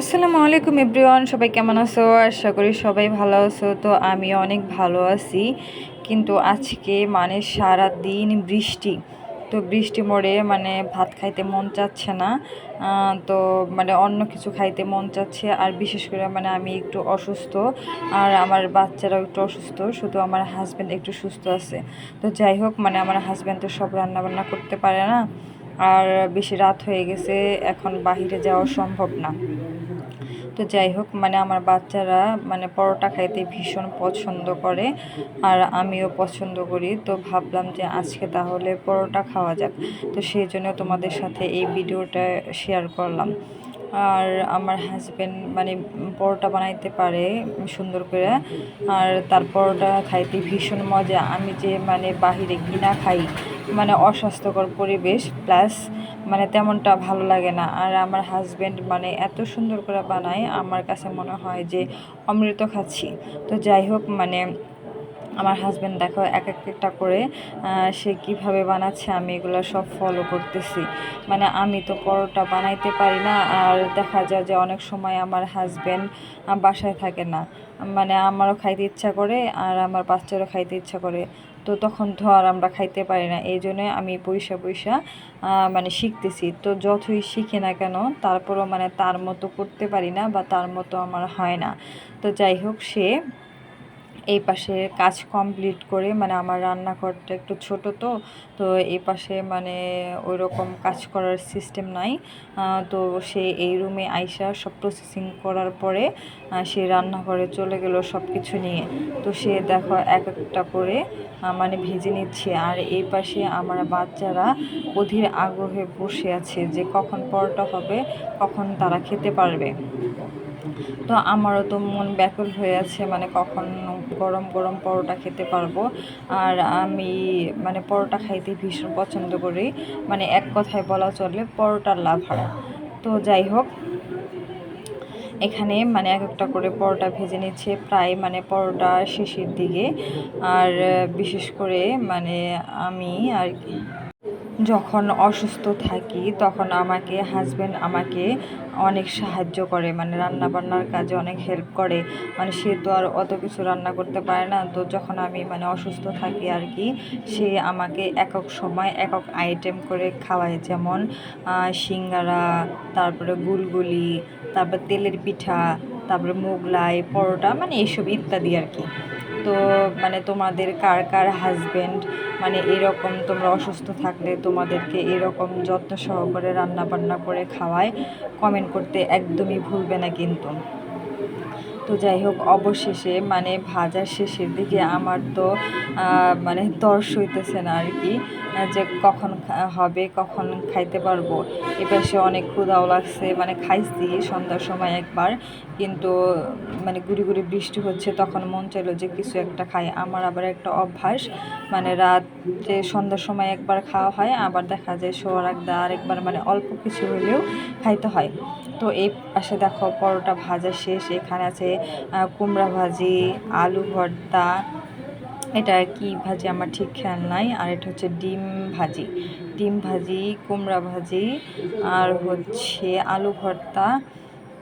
আসসালামু আলাইকুম এভরিওয়ান, সবাই কেমন আছো? আশা করি সবাই ভালো আছো। তো আমি অনেক ভালো আছি, কিন্তু আজকে মানে সারা দিন বৃষ্টি। তো বৃষ্টি মরে মানে ভাত খাইতে মন চাচ্ছে না। তো মানে অন্য কিছু খাইতে মন চাচ্ছে, আর বিশেষ করে মানে আমি একটু অসুস্থ, আর আমার বাচ্চারাও একটু অসুস্থ, শুধু আমার হাজব্যান্ড একটু সুস্থ আছে। তো যাই হোক মানে আমার হাজব্যান্ড তো সব রান্নাবান্না করতে পারে না, আর বেশি রাত হয়ে গেছে, এখন বাহিরে যাওয়া সম্ভব না। তো যাই হোক মানে আমার বাচ্চারা মানে পরোটা খাইতে ভীষণ পছন্দ করে আর আমিও পছন্দ করি। তো ভাবলাম যে আজকে তাহলে পরোটা খাওয়া যাক। তো সেই জন্য তোমাদের সাথে এই ভিডিওটা শেয়ার করলাম। আর আমার হাজব্যান্ড মানে পরোটা বানাইতে পারে সুন্দর করে। আর তার পরোটা খাইতে ভীষণ মজা। আমি যে মানে বাহিরে কিনা খাই মানে অস্বাস্থ্যকর পরিবেশ প্লাস মানে তেমনটা ভালো লাগে না। আর আমার হাজব্যান্ড মানে এত সুন্দর করে বানায়, আমার কাছে মনে হয় যে অমৃত খাচ্ছি। তো যাই হোক মানে আমার হাজব্যান্ড দেখো এক এক একটা করে সে কীভাবে বানাচ্ছে, আমি এগুলো সব ফলো করতেছি। মানে আমি তো পরোটা বানাইতে পারি না, আর দেখা যায় যে অনেক সময় আমার হাজব্যান্ড বাসায় থাকে না। মানে আমারও খাইতে ইচ্ছা করে, আর আমার বাচ্চারও খাইতে ইচ্ছা করে। তো তখন তো আর আমরা খাইতে পারি না, এই জন্য আমি পয়সা পয়সা মানে শিখতেছি। তো যতই শিখি না কেন, তারপরও মানে তার মতো করতে পারি না, বা তার মতো আমার হয় না। তো যাই হোক, সে এই পাশে কাজ কমপ্লিট করে মানে আমার রান্নাঘরটা একটু ছোট তো তো এই পাশে মানে ওই রকম কাজ করার সিস্টেম নাই। তো সে এই রুমে আইসা সব প্রসেসিং করার পরে সে রান্নাঘরে চলে গেল সব কিছু নিয়ে। তো সে দেখো এক একটা করে মানে ভেজে নিচ্ছে। আর এই পাশে আমার বাচ্চারা অধীর আগ্রহে বসে আছে যে কখন পরোটা হবে, কখন তারা খেতে পারবে। তো আমারও তো মন ব্যাকুল হয়ে আছে মানে কখন গরম গরম পরোটা খেতে পারব। আর আমি মানে পরোটা খাইতে ভীষণ পছন্দ করি। মানে এক কথায় বলা চলে পরোটার লাভার তো যাই হোক, এখানে মানে এক একটা করে পরোটা ভেজে নিচ্ছে প্রায় মানে পরোটা শেষের দিকে। আর বিশেষ করে মানে আমি আর কি যখন অসুস্থ থাকি, তখন আমাকে হাজব্যান্ড আমাকে অনেক সাহায্য করে। মানে রান্না বান্নার কাজে অনেক হেল্প করে। মানে সে তো আর অত কিছু রান্না করতে পারে না। তো যখন আমি মানে অসুস্থ থাকি আর কি সে আমাকে একক সময় একক আইটেম করে খাওয়ায়। যেমন সিঙ্গারা, তারপরে গুলগুলি, তারপর তেলের পিঠা, তারপরে মোগলাই, পরোটা মানে এইসব ইত্যাদি আর কি তো মানে তোমাদের কার কার হাজবেন্ড মানে এরকম তোমরা অসুস্থ থাকলে তোমাদেরকে এরকম যত্ন সহকারে রান্না বান্না করে খাওয়ায় কমেন্ট করতে একদমই ভুলবে না কিন্তু। তো যাই হোক, অবশেষে মানে ভাজার শেষের দিকে আমার তো মানে তর্স হইতেছে না আর কি। যে কখন হবে, কখন খাইতে পারব। এপাশে অনেক ক্ষুধাও লাগছে মানে খাইছি সন্ধ্যার সময় একবার, কিন্তু মানে গুড়ি গুড়ি বৃষ্টি হচ্ছে, তখন মন চাইলো যে কিছু একটা খাই। আমার আবার একটা অভ্যাস মানে রাতে সন্ধ্যার সময় একবার খাওয়া হয়, আবার দেখা যায় শোয়ার আগে আরেকবার মানে অল্প কিছু হলেও খাইতে হয়। তো এই পাশে দেখো পরোটা ভাজা শেষ, এখানে আছে কুমড়া ভাজি, আলু ভর্তা এটা কি ভাজি আমার ঠিক খেয়াল নাই, আর এটা হচ্ছে ডিম ভাজি। ডিম ভাজি, কুমড়া ভাজি, আর হচ্ছে আলু ভর্তা।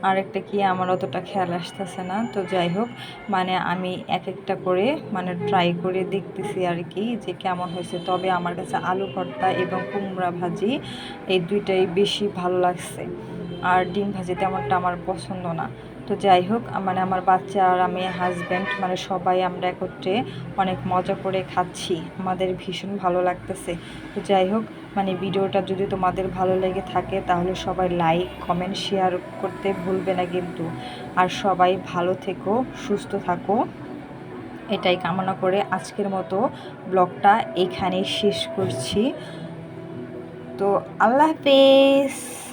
আর একটা কি আমার অতটা খেয়াল আসতেছে না, তো যাই হোক মানে আমি এক একটা করে মানে ট্রাই করে দেখতেছি আর কি যে কেমন হয়েছে। তবে আমার কাছে আলু ভর্তা এবং কুমড়া ভাজি এই দুইটাই বেশি ভালো লাগছে। আর ডিম ভাজি তেমনটা আমার পছন্দ না। তো যাই হোক মানে আমার বাচ্চা আর আমি হাজব্যান্ড মানে সবাই আমরা একত্রে অনেক মজা করে খাচ্ছি। আমাদের ভীষণ ভালো লাগতেছে। তো যাই হোক মানে ভিডিওটা যদি তোমাদের ভালো লেগে থাকে, তাহলে সবাই লাইক কমেন্ট শেয়ার করতে ভুলবে না কিন্তু। আর সবাই ভালো থেকো, সুস্থ থাকো। এটাই কামনা করে আজকের মতো ব্লগটা এখানেই শেষ করছি। তো আল্লাহ হাফেজ!